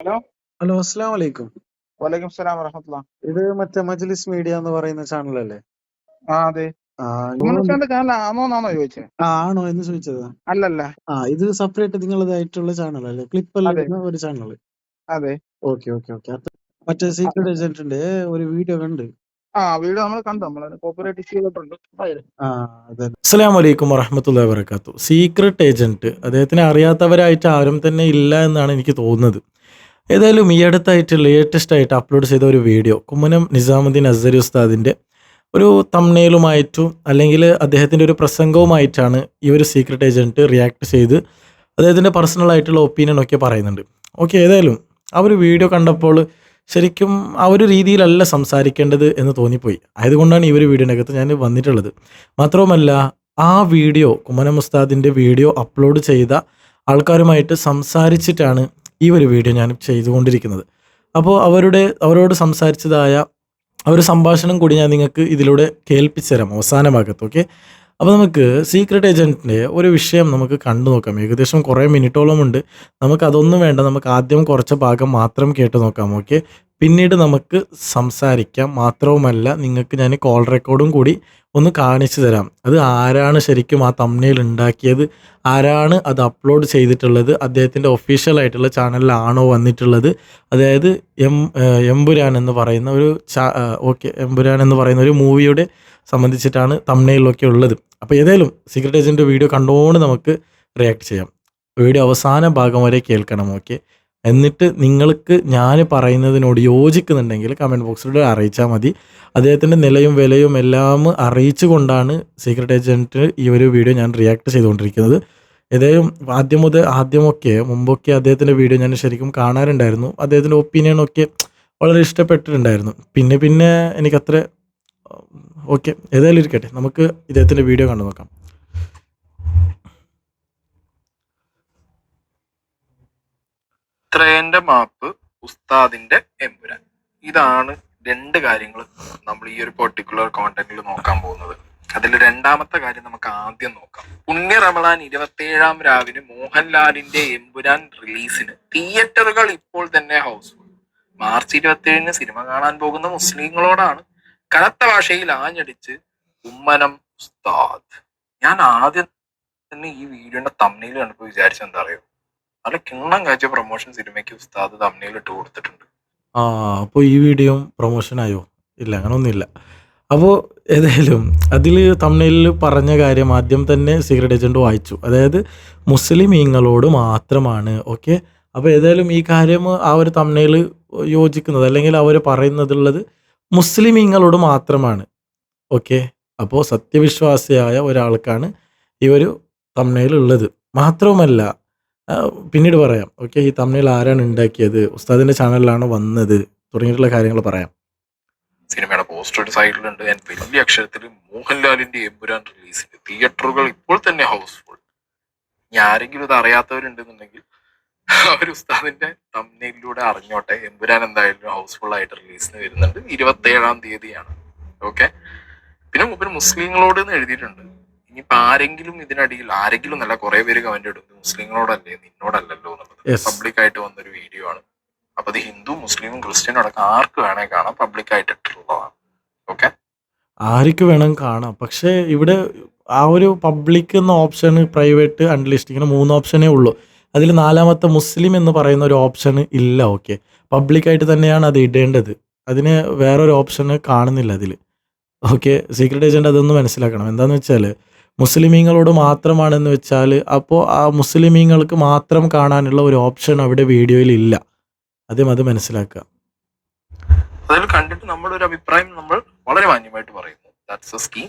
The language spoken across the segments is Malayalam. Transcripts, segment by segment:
ഹലോ. ഹലോ അസ്സാം വലൈക്കും വലൈക്കും സ്സലാം വറഹമത്തുള്ള. ഇത് മറ്റേ മജ്ലിസ് മീഡിയ എന്ന് പറയുന്ന ചാനൽ അല്ലേ ആ അതെ ആണോന്നാണോ ചോദിച്ചത് ആണോ എന്ന് ചോദിച്ചത്. അല്ലല്ല. ആ ഇത് സെപ്പറേറ്റ് നിങ്ങളതായിട്ടുള്ള ചാനൽ ചാനലല്ലേ ക്ലിപ്പ് ഒരു ചാനൽ അതെ. Okay okay okay. മറ്റേ സീക്രട്ട് ഏജന്റിന്റെ ഒരു വീഡിയോ കണ്ട്. ആ വീഡിയോ നമ്മൾ കണ്ടു. നമ്മൾ കോപ്പറേറ്റ് ചെയ്തിട്ടുണ്ട്. വലൈക്കും വറഹമത്തുള്ള വബർക്കാത്തു സീക്രട്ട് ഏജന്റ് അദ്ദേഹത്തിനെ അറിയാത്തവരായിട്ട് ആരും തന്നെ ഇല്ല എന്നാണ് എനിക്ക് തോന്നുന്നത്. ഏതായാലും ഈ അടുത്തായിട്ട് ലേറ്റസ്റ്റ് ആയിട്ട് അപ്ലോഡ് ചെയ്ത ഒരു വീഡിയോ കുമ്മനം നിസാമുദ്ദീൻ അസരി ഉസ്താദിന്റെ ഒരു തമ്മയിലുമായിട്ടും അല്ലെങ്കിൽ അദ്ദേഹത്തിന്റെ ഒരു പ്രസംഗവുമായിട്ടാണ് ഈ ഒരു സീക്രട്ട് ഏജന്റ് റിയാക്ട് ചെയ്ത് അദ്ദേഹത്തിന്റെ പേഴ്സണൽ ആയിട്ടുള്ള ഒപ്പീനിയൻ ഒക്കെ പറയുന്നുണ്ട്. ഓക്കെ ഏതായാലും ആ ഒരു വീഡിയോ കണ്ടപ്പോൾ ശരിക്കും ആ ഒരു രീതിയിലല്ല സംസാരിക്കേണ്ടത് എന്ന് തോന്നിപ്പോയി. ആയതുകൊണ്ടാണ് ഈ ഒരു വീഡിയോനകത്ത് ഞാൻ വന്നിട്ടുള്ളത്. മാത്രവുമല്ല ആ വീഡിയോ കുമ്മനം ഉസ്താദിന്റെ വീഡിയോ അപ്ലോഡ് ചെയ്ത ആൾക്കാരുമായിട്ട് സംസാരിച്ചിട്ടാണ് ഈ ഒരു വീഡിയോ ഞാൻ ചെയ്തുകൊണ്ടിരിക്കുന്നത്. അപ്പോൾ അവരുടെ അവരോട് സംസാരിച്ചതായ ആ ഒരു സംഭാഷണം കൂടി ഞാൻ നിങ്ങൾക്ക് ഇതിലൂടെ കേൾപ്പിച്ചു തരാം അവസാന ഭാഗത്ത് ഓക്കെ അപ്പോൾ നമുക്ക് സീക്രട്ട് ഏജന്റിന്റെ ഒരു വിഷയം നമുക്ക് കണ്ടു നോക്കാം. ഏകദേശം കുറേ മിനിറ്റോളം ഉണ്ട് നമുക്ക് അതൊന്നും വേണ്ട. നമുക്ക് ആദ്യം കുറച്ച് ഭാഗം മാത്രം കേട്ട് നോക്കാം ഓക്കെ പിന്നീട് നമുക്ക് സംസാരിക്കാം. മാത്രവുമല്ല നിങ്ങൾക്ക് ഞാൻ കോൾ റെക്കോർഡും കൂടി ഒന്ന് കാണിച്ചു തരാം. അത് ആരാണ് ശരിക്കും ആ തമ്മിൽ ഉണ്ടാക്കിയത്? ആരാണ് അത് അപ്ലോഡ് ചെയ്തിട്ടുള്ളത്? അദ്ദേഹത്തിന്റെ ഒഫീഷ്യലായിട്ടുള്ള ചാനലിലാണോ വന്നിട്ടുള്ളത്? അതായത് എം എംപുരാൻ എന്ന് പറയുന്ന ഒരു ചാ ഓക്കെ എമ്പുരാൻ എന്ന് പറയുന്ന ഒരു മൂവിയുടെ സംബന്ധിച്ചിട്ടാണ് തമ്മിലൊക്കെ ഉള്ളത്. അപ്പോൾ ഏതായാലും സീക്രട്ട് ഏജന്റ് വീഡിയോ കണ്ടുകൊണ്ട് നമുക്ക് റിയാക്ട് ചെയ്യാം. വീഡിയോ അവസാന ഭാഗം വരെ കേൾക്കണം ഓക്കെ എന്നിട്ട് നിങ്ങൾക്ക് ഞാൻ പറയുന്നതിനോട് യോജിക്കുന്നുണ്ടെങ്കിൽ കമന്റ് ബോക്സിലൂടെ അറിയിച്ചാൽ മതി. അദ്ദേഹത്തിന്റെ നിലയും വിലയും എല്ലാം അറിയിച്ചു കൊണ്ടാണ് സീക്രട്ട് ഏജന്റ് ഈ ഒരു വീഡിയോ ഞാൻ റിയാക്ട് ചെയ്തുകൊണ്ടിരിക്കുന്നത്. ഏതായാലും ആദ്യം മുതൽ ആദ്യമൊക്കെ മുമ്പൊക്കെ അദ്ദേഹത്തിന്റെ വീഡിയോ ഞാൻ ശരിക്കും കാണാറുണ്ടായിരുന്നു. അദ്ദേഹത്തിന്റെ ഒപ്പീനിയനൊക്കെ വളരെ ഇഷ്ടപ്പെട്ടിട്ടുണ്ടായിരുന്നു. പിന്നെ പിന്നെ എനിക്കത്ര ഓക്കെ ഏതായാലും ഇരിക്കട്ടെ. നമുക്ക് ഇദ്ദേഹത്തിന്റെ വീഡിയോ കണ്ടു നോക്കാം. ഇത്രേന്റെ മാപ്പ് ഉസ്താദിന്റെ എമ്പുരാൻ. ഇതാണ് രണ്ട് കാര്യങ്ങൾ നമ്മൾ ഈ ഒരു പെർട്ടിക്കുലർ കോണ്ടന്റിൽ നോക്കാൻ പോകുന്നത്. അതിൽ രണ്ടാമത്തെ കാര്യം നമുക്ക് ആദ്യം നോക്കാം. പുണ്യ റമളാൻ ഇരുപത്തിയേഴാം രാവിന് മോഹൻലാലിന്റെ എമ്പുരാൻ റിലീസിന് തിയേറ്ററുകൾ ഇപ്പോൾ തന്നെ ഹൗസ്ഫുൾ മാർച്ച് ഇരുപത്തിയേഴിന് സിനിമ കാണാൻ പോകുന്ന മുസ്ലിങ്ങളോടാണ് കനത്ത ഭാഷയിൽ ആഞ്ഞടിച്ച് ഉമ്മനം ഉസ്താദ്. ഞാൻ ആദ്യം തന്നെ ഈ വീഡിയോന്റെ തമ്മിൽ കണ്ടപ്പോൾ വിചാരിച്ചെന്താ അറിയോ? നല്ല കിണ്ണം കാഴ്ച പ്രൊമോഷൻ സിനിമയ്ക്ക് ഉസ്താദ് തമ്മിൽ ഇട്ട് കൊടുത്തിട്ടുണ്ട്. ആ അപ്പോൾ ഈ വീഡിയോ പ്രൊമോഷനായോ ഇല്ല അങ്ങനൊന്നുമില്ല. അപ്പോൾ ഏതായാലും അതിൽ തമിഴിൽ പറഞ്ഞ കാര്യം ആദ്യം തന്നെ സീക്രട്ട് ഏജന്റ് വായിച്ചു. അതായത് മുസ്ലിം മുസ്ലിമീങ്ങളോട് മാത്രമാണ് ഓക്കെ അപ്പോൾ ഏതായാലും ഈ കാര്യം ആ ഒരു തമിഴിൽ യോജിക്കുന്നത് അല്ലെങ്കിൽ അവർ പറയുന്നതുള്ളത് മുസ്ലിമീങ്ങളോട് മാത്രമാണ് ഓക്കെ അപ്പോൾ സത്യവിശ്വാസിയായ ഒരാൾക്കാണ് ഈ ഒരു തമിഴിൽ ഉള്ളത്. മാത്രവുമല്ല പിന്നീട് പറയാം. ഓക്കെ ഈ തമിഴിൽ ആരാണ് ഉണ്ടാക്കിയത്? ഉസ്താദിന്റെ ചാനലിലാണ് വന്നത്. തുടങ്ങിയിട്ടുള്ള കാര്യങ്ങൾ പറയാം. സിനിമയുടെ പോസ്റ്റർ സൈഡിലുണ്ട് ഞാൻ വലിയ അക്ഷരത്തിൽ മോഹൻലാലിന്റെ എമ്പുരാൻ റിലീസിന് തിയേറ്ററുകൾ ഇപ്പോൾ തന്നെ ഹൗസ്ഫുൾ ഇനി ആരെങ്കിലും ഇത് അറിയാത്തവരുണ്ടെന്നുണ്ടെങ്കിൽ അവർ ഉസ്താദിന്റെ തമ്മിലൂടെ അറിഞ്ഞോട്ടെ. എമ്പുരാൻ എന്തായാലും ഹൗസ്ഫുൾ ആയിട്ട് റിലീസിന് വരുന്നുണ്ട്. ഇരുപത്തി ഏഴാം തീയതിയാണ്. ഓക്കെ പിന്നെ മുമ്പിൽ മുസ്ലിങ്ങളോട് എന്ന് എഴുതിയിട്ടുണ്ട്. ഇനിയിപ്പോ ആരെങ്കിലും ഇതിനടിയിൽ ആരെങ്കിലും നല്ല കുറെ പേര് കമന്റ് ഇടും. മുസ്ലിങ്ങളോടല്ലേ നിന്നോടല്ലല്ലോ എന്നുള്ളത്. പബ്ലിക് ആയിട്ട് വന്നൊരു വീഡിയോ ആണ്. അപ്പൊ അത് ഹിന്ദു മുസ്ലിമും ക്രിസ്ത്യനും അടക്കം ആർക്ക് വേണേ കാണാം. പബ്ലിക് ആയിട്ട് ഇട്ടിട്ടുള്ളതാണ് ഓക്കെ ആർക്ക് വേണം കാണാം. പക്ഷേ ഇവിടെ ആ ഒരു പബ്ലിക് എന്ന ഓപ്ഷൻ പ്രൈവറ്റ് അൺലിസ്റ്റ് ഇങ്ങനെ മൂന്ന് ഓപ്ഷനേ ഉള്ളൂ. അതിൽ നാലാമത്തെ മുസ്ലിം എന്ന് പറയുന്ന ഒരു ഓപ്ഷൻ ഇല്ല ഓക്കെ പബ്ലിക്കായിട്ട് തന്നെയാണ് അത് ഇടേണ്ടത്. അതിന് വേറൊരു ഓപ്ഷൻ കാണുന്നില്ല അതിൽ ഓക്കെ സീക്രട്ട് ഏജന്റ് അതൊന്ന് മനസ്സിലാക്കണം. എന്താണെന്ന് വെച്ചാൽ മുസ്ലിമീങ്ങളോട് മാത്രമാണെന്ന് വെച്ചാൽ അപ്പോൾ ആ മുസ്ലിമീങ്ങൾക്ക് മാത്രം കാണാനുള്ള ഒരു ഓപ്ഷൻ അവിടെ വീഡിയോയിൽ ഇല്ല ആദ്യം അത് മനസ്സിലാക്കുക. അതിൽ കണ്ടിട്ട് നമ്മുടെ ഒരു അഭിപ്രായം നമ്മൾ വളരെ മാന്യമായിട്ട് പറയുന്നു. ദാറ്റ്സ് എ സ്കീം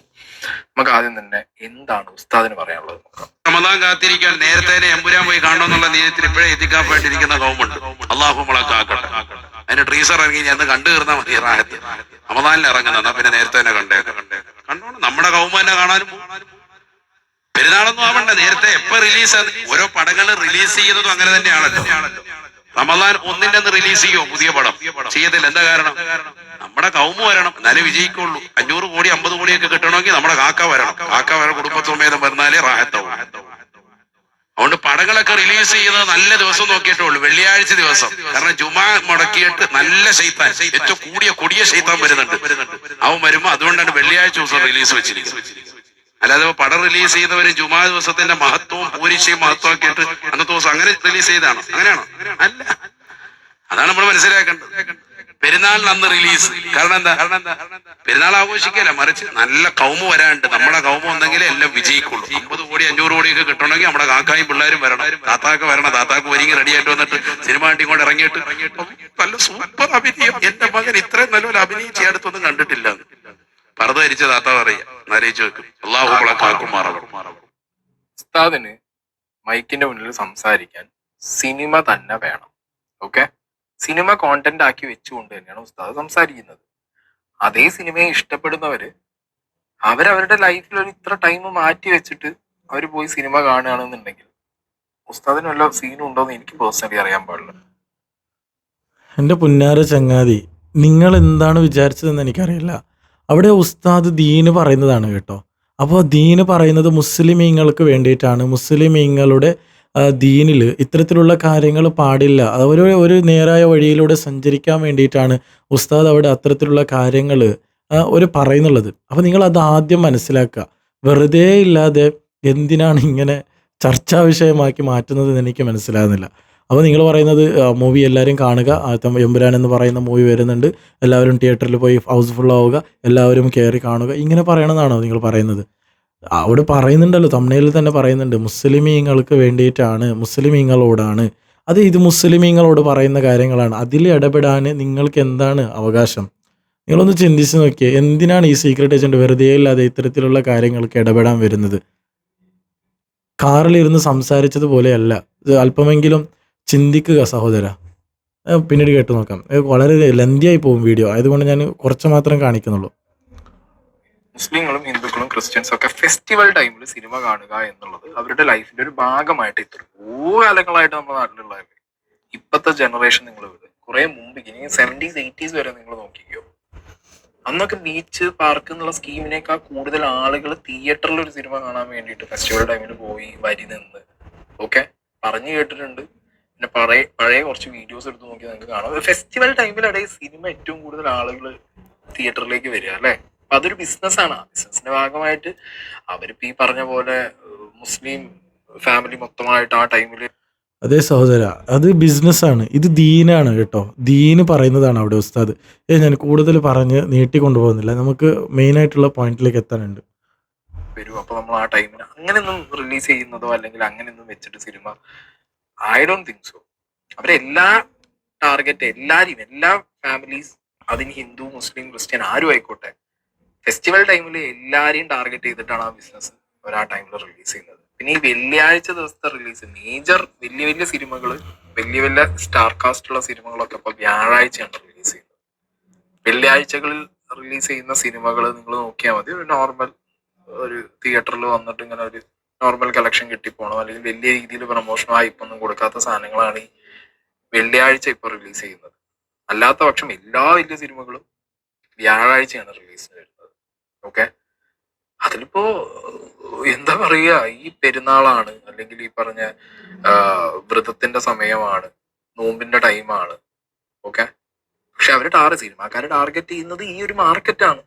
നമുക്ക് ആദ്യം തന്നെ എന്താണ് ഉസ്താദിന് പറയാനുള്ളത് റമദാൻ കാത്തിരിക്കാൻ നേരത്തെ തന്നെ എമ്പുരാൻ പോയി കാണണമെന്നുള്ള നീയത്തിൽ ഇപ്പോഴേ എത്തിക്കാപ്പായിട്ടിരിക്കുന്ന ഗവൺമെന്റ് അള്ളാഹു മുളക്കാക്കട്ടെ അതിന്റെ ട്രീസർ ഇറങ്ങി ഞാൻ കണ്ടു തീർന്നാൽ മതി റാഹത്ത്. റമദാനിൽ ഇറങ്ങുന്ന പിന്നെ നേരത്തെ തന്നെ കണ്ടേക്കാം. കണ്ടോണം. നമ്മുടെ കൗമ തന്നെ കാണാനും. പെരുന്നാളൊന്നും ആവണ്ട. നേരത്തെ എപ്പോ റിലീസ് ഓരോ പടങ്ങൾ റിലീസ് ചെയ്യുന്നതും അങ്ങനെ തന്നെയാണല്ലോ. റമദാൻ ഒന്നിന്റെ റിലീസ് ചെയ്യോ പുതിയ പടം? ചെയ്യത്തില്ല. എന്താ കാരണം? നമ്മുടെ കൗമ വരണം. എന്നാലേ വിജയിക്കുള്ളൂ. അഞ്ഞൂറ് കോടി അമ്പത് കോടിയൊക്കെ കിട്ടണമെങ്കിൽ നമ്മുടെ കാക്ക വരണം. കാക്ക വരണം കുടുംബത്തോമേതം വരുന്നാലേ റാഹത്താവും അതുകൊണ്ട് പടങ്ങളൊക്കെ റിലീസ് ചെയ്യുന്നത് നല്ല ദിവസം നോക്കിയിട്ടേ ഉള്ളൂ. വെള്ളിയാഴ്ച ദിവസം. കാരണം ജുമാ മുടക്കിയിട്ട് നല്ല ശൈത്താൻ. ഏറ്റവും കൂടിയ കൊടിയ ശൈത്താൻ വരുന്നുണ്ട്. അവൻ വരുമ്പോ അതുകൊണ്ടാണ് വെള്ളിയാഴ്ച ദിവസം റിലീസ് വെച്ചിരിക്കുന്നത്. അല്ലാതെ പടം റിലീസ് ചെയ്യുന്നവര് ജുമാ ദിവസത്തിന്റെ മഹത്വവും പൂരിശയും മഹത്വം ഒക്കെ ഇട്ട് അന്നത്തെ ദിവസം അങ്ങനെ റിലീസ് ചെയ്താണ് അങ്ങനെയാണോ? അല്ല. അതാണ് നമ്മൾ മനസ്സിലാക്കേണ്ടത്. പെരുന്നാളിന് അന്ന് റിലീസ് കാരണം എന്താ? പെരുന്നാൾ ആഘോഷിക്കല്ല? മറിച്ച് നല്ല കൗമ വരാണ്ട് നമ്മുടെ കൗമ ഉണ്ടെങ്കിലേ എല്ലാം വിജയിക്കുള്ളൂ. അമ്പത് കോടി അഞ്ഞൂറ് കോടിയൊക്കെ കിട്ടണമെങ്കിൽ നമ്മുടെ കാക്കായും പിള്ളേരും വരണം. താത്താക്ക് വരണം. താത്താക്ക് ഒരുങ്ങി റെഡി ആയിട്ട് വന്നിട്ട് സിനിമ വണ്ടി കൊണ്ട് ഇറങ്ങിയിട്ട്. നല്ല സൂപ്പർ അഭിനയം. എന്റെ മകൻ ഇത്രയും നല്ലൊരു അഭിനയം ചെയ്യാടുത്തൊന്നും കണ്ടിട്ടില്ല. പറത ധരിച്ച താത്ത പറയാ വെക്കും. അള്ളാഹു ഉസ്താദിന് മൈക്കിന്റെ മുന്നിൽ സംസാരിക്കാൻ സിനിമ തന്നെ വേണം. ഓക്കെ? സിനിമ കോണ്ടന്റ് ആക്കി വെച്ചുകൊണ്ട് തന്നെയാണ് ഉസ്താദ് സംസാരിക്കുന്നത്. അതേ സിനിമയെ ഇഷ്ടപ്പെടുന്നവര് അവരവരുടെ ലൈഫിൽ ഒരു ഇത്ര ടൈം മാറ്റി വെച്ചിട്ട് അവർ പോയി സിനിമ കാണുകയാണെന്നുണ്ടെങ്കിൽ ഉസ്താദിന് വല്ല സീനും ഉണ്ടോന്ന് എനിക്ക് പേഴ്സണലി അറിയാൻ പാടില്ല. എന്റെ പുന്നാര ചങ്ങാതി നിങ്ങൾ എന്താണ് വിചാരിച്ചതെന്ന് എനിക്കറിയില്ല. അവിടെ ഉസ്താദ് ദീന് പറയുന്നതാണ് കേട്ടോ. അപ്പോൾ ദീന് പറയുന്നത് മുസ്ലിമീങ്ങൾക്ക് വേണ്ടിയിട്ടാണ്. മുസ്ലിമീങ്ങളുടെ ദീനിൽ ഇത്തരത്തിലുള്ള കാര്യങ്ങൾ പാടില്ല. അവർ ഒരു നേരായ വഴിയിലൂടെ സഞ്ചരിക്കാൻ വേണ്ടിയിട്ടാണ് ഉസ്താദ് അവിടെ അത്തരത്തിലുള്ള കാര്യങ്ങൾ ഒരു പറയുന്നുള്ളത്. അപ്പോൾ നിങ്ങൾ അത് ആദ്യം മനസ്സിലാക്കുക. വെറുതെ ഇല്ലാതെ എന്തിനാണ് ഇങ്ങനെ ചർച്ചാ വിഷയമാക്കി മാറ്റുന്നത് എനിക്ക് മനസ്സിലാകുന്നില്ല. അപ്പോൾ നിങ്ങൾ പറയുന്നത് മൂവി എല്ലാവരും കാണുക. എമ്പുരാൻ എന്ന് പറയുന്ന മൂവി വരുന്നുണ്ട്. എല്ലാവരും തിയേറ്ററിൽ പോയി ഹൗസ്ഫുൾ ആവുക എല്ലാവരും കയറി കാണുക. ഇങ്ങനെ പറയണമെന്നാണോ നിങ്ങൾ പറയുന്നത്? അവിടെ പറയുന്നുണ്ടല്ലോ തമിഴിൽ തന്നെ പറയുന്നുണ്ട്. മുസ്ലിമീങ്ങൾക്ക് വേണ്ടിയിട്ടാണ് മുസ്ലിമീങ്ങളോടാണ്. അത് ഇത് മുസ്ലിമീങ്ങളോട് പറയുന്ന കാര്യങ്ങളാണ്. അതിൽ ഇടപെടാൻ നിങ്ങൾക്ക് എന്താണ് അവകാശം? നിങ്ങളൊന്ന് ചിന്തിച്ച് നോക്കിയേ എന്തിനാണ് ഈ സീക്രട്ട് ഏജന്റ് വെറുതെ ഇല്ലാതെ ഇത്തരത്തിലുള്ള കാര്യങ്ങൾക്ക് ഇടപെടാൻ വരുന്നത്? കാറിലിരുന്ന് സംസാരിച്ചതുപോലെയല്ല. അല്പമെങ്കിലും ചിന്തിക്കുക സഹോദര. പിന്നീട് കേട്ട് നോക്കാം. വളരെ ലെന്തിയായി പോകും വീഡിയോ അതുകൊണ്ട് ഞാൻ കുറച്ച് മാത്രം കാണിക്കുന്നുള്ളൂ. മുസ്ലിങ്ങളും ഹിന്ദുക്കളും ക്രിസ്ത്യൻസും ഒക്കെ ഫെസ്റ്റിവൽ ടൈമിൽ സിനിമ കാണുക എന്നുള്ളത് അവരുടെ ലൈഫിന്റെ ഒരു ഭാഗമായിട്ട് എത്രയോ കാലങ്ങളായിട്ട് നമ്മുടെ നാട്ടിലുള്ളതല്ലേ ഇപ്പത്തെ ജനറേഷൻ നിങ്ങൾ വിട് കുറെ മുമ്പ് ഇനി സെവന്റീസ് എയ്റ്റീസ് വരെ നിങ്ങൾ നോക്കിക്കോ. അന്നൊക്കെ ബീച്ച് പാർക്ക് എന്നുള്ള സ്കീമിനേക്കാൾ കൂടുതൽ ആളുകൾ തിയേറ്ററിൽ ഒരു സിനിമ കാണാൻ വേണ്ടിയിട്ട് ഫെസ്റ്റിവൽ ടൈമിൽ പോയി വരി നിന്ന്. ഓക്കെ പറഞ്ഞു കേട്ടിട്ടുണ്ട്. പിന്നെ പഴയ പഴയ കുറച്ച് വീഡിയോസ് എടുത്ത് നോക്കി നിങ്ങൾക്ക് കാണാം. ഫെസ്റ്റിവൽ ടൈമിലാണ് ഈ സിനിമ ഏറ്റവും കൂടുതൽ ആളുകൾ തിയേറ്ററിലേക്ക് വരിക അല്ലേ? അപ്പൊ അതൊരു ബിസിനസ്സാണ് ആ ബിസിനസിന്റെ ഭാഗമായിട്ട് അവരിപ്പോ ഈ പറഞ്ഞ പോലെ മുസ്ലിം ഫാമിലി മൊത്തമായിട്ട് ആ ടൈമിൽ അതെ സഹോദര അത് ബിസിനസ്സാണ് ഇത് ദീനാണ് കേട്ടോ. ദീന് പറയുന്നതാണ് അവിടെ ഉസ്താദ്. ഏ ഞാൻ കൂടുതൽ പറഞ്ഞ് നീട്ടി കൊണ്ടുപോകുന്നില്ല നമുക്ക് മെയിനായിട്ടുള്ള പോയിന്റിലേക്ക് എത്താനുണ്ട്. വരും. അപ്പൊ നമ്മൾ ആ ടൈമിൽ അങ്ങനെയൊന്നും റിലീസ് ചെയ്യുന്നതോ അല്ലെങ്കിൽ അങ്ങനെയൊന്നും വെച്ചിട്ട് cinema I don't think so അവരെല്ലാ ടാർഗറ്റ് എല്ലാരും എല്ലാ ഫാമിലീസ് അതിന് ഹിന്ദു മുസ്ലിം ക്രിസ്ത്യൻ ആരും ആയിക്കോട്ടെ ഫെസ്റ്റിവൽ ടൈമിൽ എല്ലാരെയും ടാർഗറ്റ് ചെയ്തിട്ടാണ് ആ ബിസിനസ് ആ ടൈമിൽ റിലീസ് ചെയ്യുന്നത്. പിന്നെ ഈ വെള്ളിയാഴ്ച ദിവസത്തെ റിലീസ് മേജർ വലിയ വലിയ സിനിമകൾ വലിയ വലിയ സ്റ്റാർ കാസ്റ്റ് ഉള്ള സിനിമകളൊക്കെ ഇപ്പൊ വ്യാഴാഴ്ചയാണ് റിലീസ് ചെയ്യുന്നത്. വെള്ളിയാഴ്ചകളിൽ റിലീസ് ചെയ്യുന്ന സിനിമകൾ നിങ്ങൾ നോക്കിയാൽ മതി. ഒരു നോർമൽ ഒരു തിയേറ്ററിൽ വന്നിട്ട് ഇങ്ങനെ ഒരു നോർമൽ കളക്ഷൻ കിട്ടിപ്പോണോ? അല്ലെങ്കിൽ വലിയ രീതിയിൽ പ്രൊമോഷനോ ഹൈപ്പൊന്നും കൊടുക്കാത്ത സാധനങ്ങളാണ് ഈ വെള്ളിയാഴ്ച ഇപ്പൊ റിലീസ് ചെയ്യുന്നത്. അല്ലാത്ത പക്ഷം എല്ലാ വലിയ സിനിമകളും വ്യാഴാഴ്ചയാണ് റിലീസ് വരുന്നത്. ഓക്കെ അതിലിപ്പോ എന്താ പറയുക ഈ പെരുന്നാളാണ് അല്ലെങ്കിൽ ഈ പറഞ്ഞ വ്രതത്തിന്റെ സമയമാണ് നോമ്പിന്റെ ടൈമാണ് ഓക്കെ പക്ഷെ അവർ ടാർ സിനിമാക്കാര് ടാർഗറ്റ് ചെയ്യുന്നത് ഈ ഒരു മാർക്കറ്റാണ്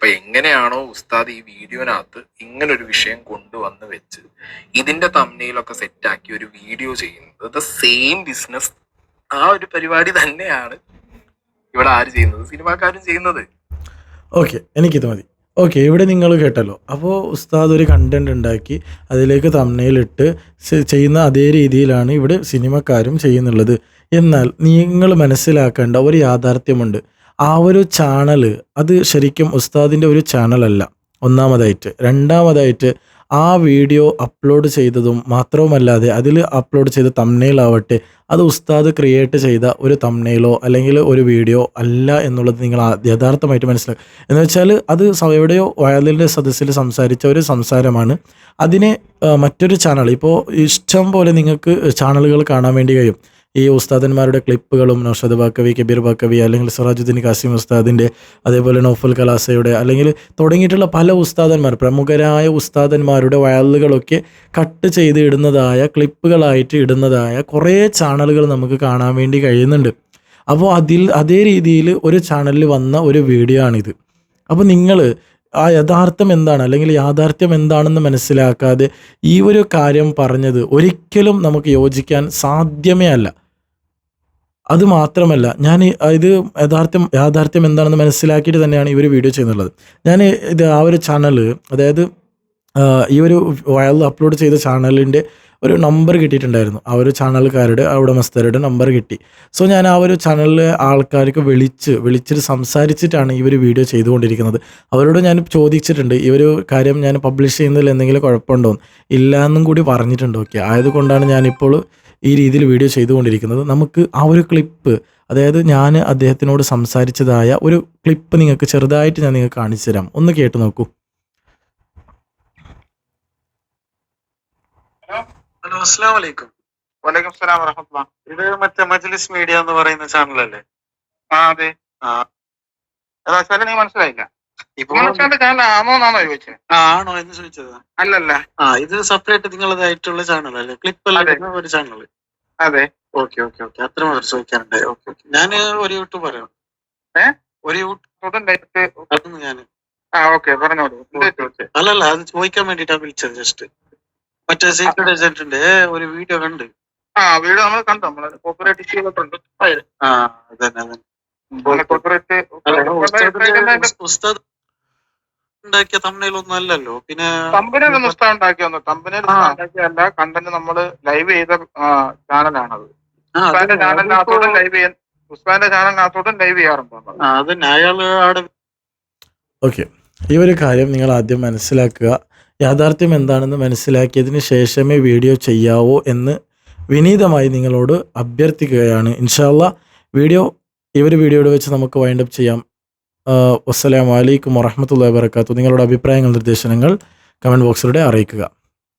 അപ്പൊ എങ്ങനെയാണോ ഉസ്താദ് ഈ വീഡിയോനകത്ത് ഇങ്ങനെ ഒരു വിഷയം കൊണ്ടുവന്ന് വെച്ച് ഇതിന്റെ തമ്മിലൊക്കെ സെറ്റാക്കി ഒരു വീഡിയോ ചെയ്യുന്നത് ദ സെയിം ബിസിനസ് ആ ഒരു പരിപാടി തന്നെയാണ് ഇവിടെ ആര് ചെയ്യുന്നത്? സിനിമാക്കാരും ചെയ്യുന്നത്. ഓക്കെ എനിക്കിത് മതി. ഓക്കെ ഇവിടെ നിങ്ങൾ കേട്ടല്ലോ. അപ്പോൾ ഉസ്താദ് ഒരു കണ്ടന്റ് ഉണ്ടാക്കി അതിലേക്ക് തമ്മനയിലിട്ട് ചെയ്യുന്ന അതേ രീതിയിലാണ് ഇവിടെ സിനിമക്കാരും ചെയ്യുന്നുള്ളത്. എന്നാൽ നിങ്ങൾ മനസ്സിലാക്കേണ്ട ഒരു യാഥാർത്ഥ്യമുണ്ട്. ആ ഒരു ചാനൽ അത് ശരിക്കും ഉസ്താദിന്റെ ഒരു ചാനലല്ല ഒന്നാമതായിട്ട്. രണ്ടാമതായിട്ട് ആ വീഡിയോ അപ്ലോഡ് ചെയ്തതും മാത്രവുമല്ലാതെ അതിൽ അപ്ലോഡ് ചെയ്ത തമ്മനയിലാവട്ടെ അത് ഉസ്താദ് ക്രിയേറ്റ് ചെയ്ത ഒരു തമ്മനയിലോ അല്ലെങ്കിൽ ഒരു വീഡിയോ അല്ല എന്നുള്ളത് നിങ്ങൾ യഥാർത്ഥമായിട്ട് മനസ്സിലാക്കുക. എന്ന് വെച്ചാൽ അത് എവിടെയോ വയലിന്റെ സദസ്സിൽ സംസാരിച്ച ഒരു സംസാരമാണ്. അതിനെ മറ്റൊരു ചാനൽ ഇപ്പോൾ ഇഷ്ടം പോലെ നിങ്ങൾക്ക് ചാനലുകൾ കാണാൻ വേണ്ടി കഴിയും. ഈ ഉസ്താദന്മാരുടെ ക്ലിപ്പുകളും നൗഷദ് ബാക്കവി കബീർ ബാക്കവി അല്ലെങ്കിൽ സിറാജുദ്ദീൻ കാസിം ഉസ്താദിന്റെ അതേപോലെ നൗഫൽ കലാസയുടെ അല്ലെങ്കിൽ തുടങ്ങിയിട്ടുള്ള പല ഉസ്താദന്മാർ പ്രമുഖരായ ഉസ്താദന്മാരുടെ വയലുകളൊക്കെ കട്ട് ചെയ്ത് ഇടുന്നതായ ക്ലിപ്പുകളായിട്ട് ഇടുന്നതായ കുറേ ചാനലുകൾ നമുക്ക് കാണാൻ വേണ്ടി കഴിയുന്നുണ്ട്. അപ്പോൾ അതിൽ അതേ രീതിയിൽ ഒരു ചാനലിൽ വന്ന ഒരു വീഡിയോ ആണിത്. അപ്പോൾ നിങ്ങൾ ആ യഥാർത്ഥം എന്താണ് അല്ലെങ്കിൽ യാഥാർത്ഥ്യം എന്താണെന്ന് മനസ്സിലാക്കാതെ ഈ ഒരു കാര്യം പറഞ്ഞത് ഒരിക്കലും നമുക്ക് യോജിക്കാൻ സാധ്യമേ അല്ല. അത് മാത്രമല്ല ഞാൻ ഇത് യഥാർത്ഥം യാഥാർത്ഥ്യം എന്താണെന്ന് മനസ്സിലാക്കിയിട്ട് തന്നെയാണ് ഇവർ വീഡിയോ ചെയ്യുന്നുള്ളത്. ഞാൻ ഇത് ആ ഒരു ചാനൽ അതായത് ഈ ഒരു വയൽ അപ്ലോഡ് ചെയ്ത ചാനലിന്റെ ഒരു നമ്പർ കിട്ടിയിട്ടുണ്ടായിരുന്നു. ആ ഒരു ചാനൽക്കാരുടെ ആ ഉടമസ്ഥരുടെ നമ്പർ കിട്ടി. സോ ഞാൻ ആ ഒരു ചാനലിലെ ആൾക്കാർക്ക് വിളിച്ച് വിളിച്ചിട്ട് സംസാരിച്ചിട്ടാണ് ഒരു വീഡിയോ ചെയ്തുകൊണ്ടിരിക്കുന്നത്. അവരോട് ഞാൻ ചോദിച്ചിട്ടുണ്ട് ഈ ഒരു കാര്യം ഞാൻ പബ്ലിഷ് ചെയ്യുന്നതിൽ എന്തെങ്കിലും കുഴപ്പമുണ്ടോ. ഇല്ല എന്നും കൂടി പറഞ്ഞിട്ടുണ്ട്. ഓക്കെ ആയതുകൊണ്ടാണ് ഞാനിപ്പോൾ ഈ രീതിയിൽ വീഡിയോ ചെയ്തുകൊണ്ടിരിക്കുന്നത്. നമുക്ക് ആ ഒരു ക്ലിപ്പ് അതായത് ഞാൻ അദ്ദേഹത്തിനോട് സംസാരിച്ചതായ ഒരു ക്ലിപ്പ് നിങ്ങൾക്ക് ചെറുതായിട്ട് ഞാൻ നിങ്ങൾക്ക് കാണിച്ചു തരാം. ഒന്ന് കേട്ട് നോക്കൂ. ഹലോ. അസ്സാം വലൈക്കും ഇത് മറ്റേ മജ്ലിസ് മീഡിയ എന്ന് പറയുന്ന ചാനലല്ലേ ആ അതെ. ആ. മനസ്സിലായില്ല? ആണോ എന്നാണോ ചോദിച്ചത്? ആ, ആണോ എന്ന് ചോദിച്ചത്. അല്ലല്ല. ആ ഇത് സെപ്പറേറ്റ് നിങ്ങളതായിട്ടുള്ള ചാനലല്ലേ ക്ലിപ്പ് അതെ. ഒരു ചാനൽ അതെ. ഓക്കെ ഓക്കെ ഓക്കെ അത്ര മാത്രം ചോദിക്കാനുണ്ട്. ഓക്കെ ഓക്കെ ഞാൻ ഒരു യൂട്യൂബറാണ്? ഒരു യൂട്യൂബ് ഞാൻ അല്ലല്ല അത് ചോദിക്കാൻ വേണ്ടിട്ടാ വിളിച്ചത് ജസ്റ്റ് മറ്റേ സീക്രട്ട് ഏജന്റിന്റെ ഒരു വീഡിയോ കണ്ട്. ആ വീഡിയോ നമ്മൾ കണ്ടു. നമ്മൾ കോപ്പറേറ്റ് ഇഷ്യൂ ചെയ്തിട്ടുണ്ട് ആ അതന്നെ അതന്നെ. അല്ല, ഉസ്താദ് ഉണ്ടാക്കിയ തമ്മനയിലൊന്നും അല്ലല്ലോ പിന്നെ തമ്പനയിൽ ഉസ്താദ് ഉണ്ടാക്കിയൊന്നും തമ്പനയിൽ. ഉണ്ടാക്കിയല്ല കണ്ടന്റ് നമ്മൾ ലൈവ് ചെയ്ത ചാനലാണത് ഉസ്മാന്റെ. ചാനലിനകത്തോടും ലൈവ് ചെയ്യാൻ ഉസ്മാന്റെ ചാനലിനകത്തോടും ലൈവ് ചെയ്യാറുണ്ട് നമ്മൾ. അയാൾ അവിടെ ഓക്കെ ഈ ഒരു കാര്യം നിങ്ങൾ ആദ്യം മനസ്സിലാക്കുക യാഥാർത്ഥ്യം എന്താണെന്ന് മനസ്സിലാക്കിയതിന് ശേഷമേ വീഡിയോ ചെയ്യാവോ എന്ന് വിനീതമായി നിങ്ങളോട് അഭ്യർത്ഥിക്കുകയാണ് ഇൻഷാല്ല വീഡിയോ ഈ ഒരു വീഡിയോയുടെ വെച്ച് നമുക്ക് വൈൻഡപ്പ് ചെയ്യാം വസ്സലാമലൈക്കും വറഹമത്തല്ലാ വാബർക്കാത്തു നിങ്ങളുടെ അഭിപ്രായങ്ങൾ നിർദ്ദേശങ്ങൾ കമന്റ് ബോക്സിലൂടെ അറിയിക്കുക.